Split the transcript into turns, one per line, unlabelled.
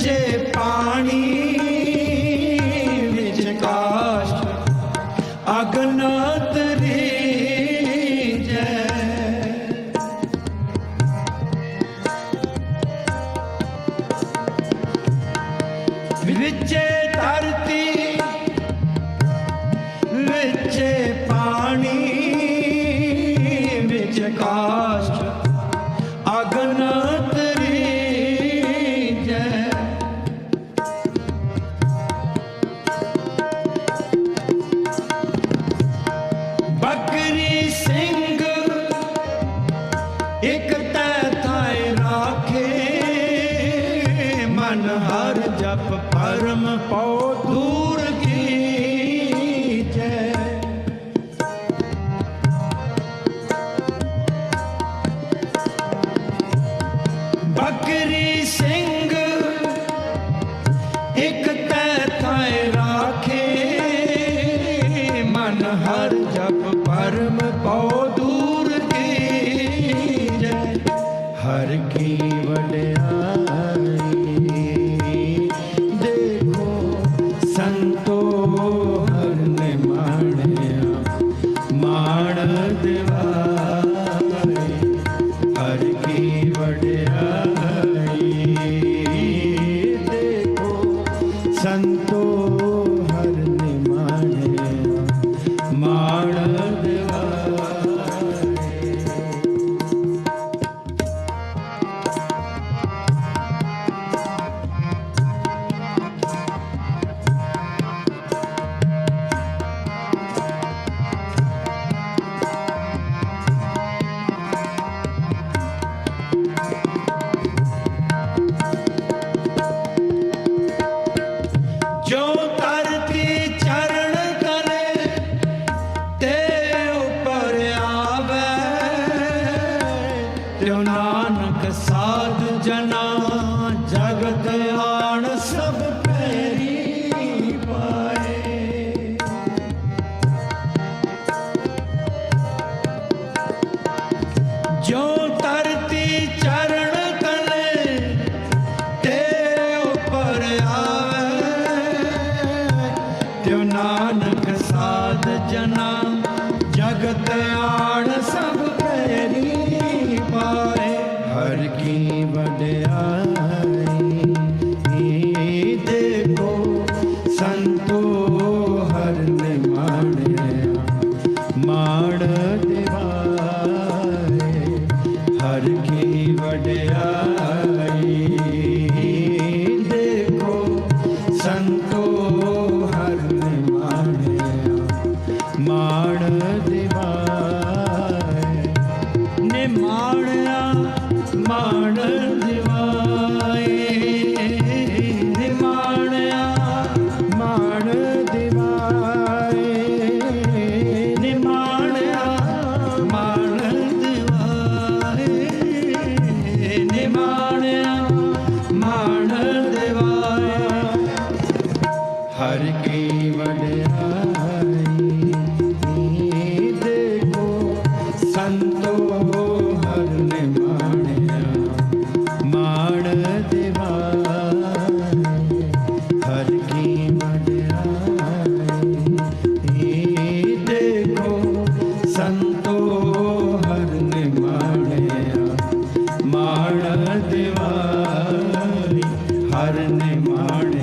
ਵਿੱਚ ਪਾਣੀ ਵਿੱਚ ਕਾਸ਼ ਅਗਨ ਤਰੀਜੈ ਵਿੱਚੇ ਹਰ ਜਪ ਪਰਮ ਪਉ ਦੂਰ ਕੀਜੈ। ਬਕਰੀ ਸਿੰਘ ਇੱਕ ਤੈ ਥਾਇ ਰਾਖੇ। ਮਨ ਹਰ ਜਪ ਪਰਮ ਪਉ ਦੂਰ ਕੀਜੈ। ਹਰ ਕੀ ਮਾਣ ਦਿਵਾਏ ਸਾਧ ਜਨਾ ਜਗਤ ਆਣ ਸਭ ਪੈਰੀ ਪਾਏ। ਜੋ ਧਰਤੀ ਚਰਨ ਤਲੇ ਤੇ ਉਪਰ ਆਵੇ ਤੋ ਹਰ ਨੇ ਮਾਣਿਆ ਮਾਣ ਦਿਵਾਏ, ਹਰ ਕੀ ਵਡਿਆਈ। ਦੇਖੋ, ਸੰਤੋ ਹਰ ਨੇ ਮਾਣਿਆ ਮਾਣ ਦਿਵਾਏ। ਨੇ ਮਾਣਿਆ ਮਾਣ ਦਿਵਾਏ। ਹਰ ਕੀ ਵਡਿਆਈ ਦੇਖੋ ਸੰਤੋ ਹਰ ਨੇ ਮਾਣਿਆ, ਮਾਣ ਦੇਵਾ ਹਰ ਕੀ ਵਡਿਆਈ ਦੇਖੋ ਸੰਤੋ ਹਰ ਨੇ ਮਾਣਿਆ ਦੇਵਾ ਹਰ ਨੇ ਮਾਣ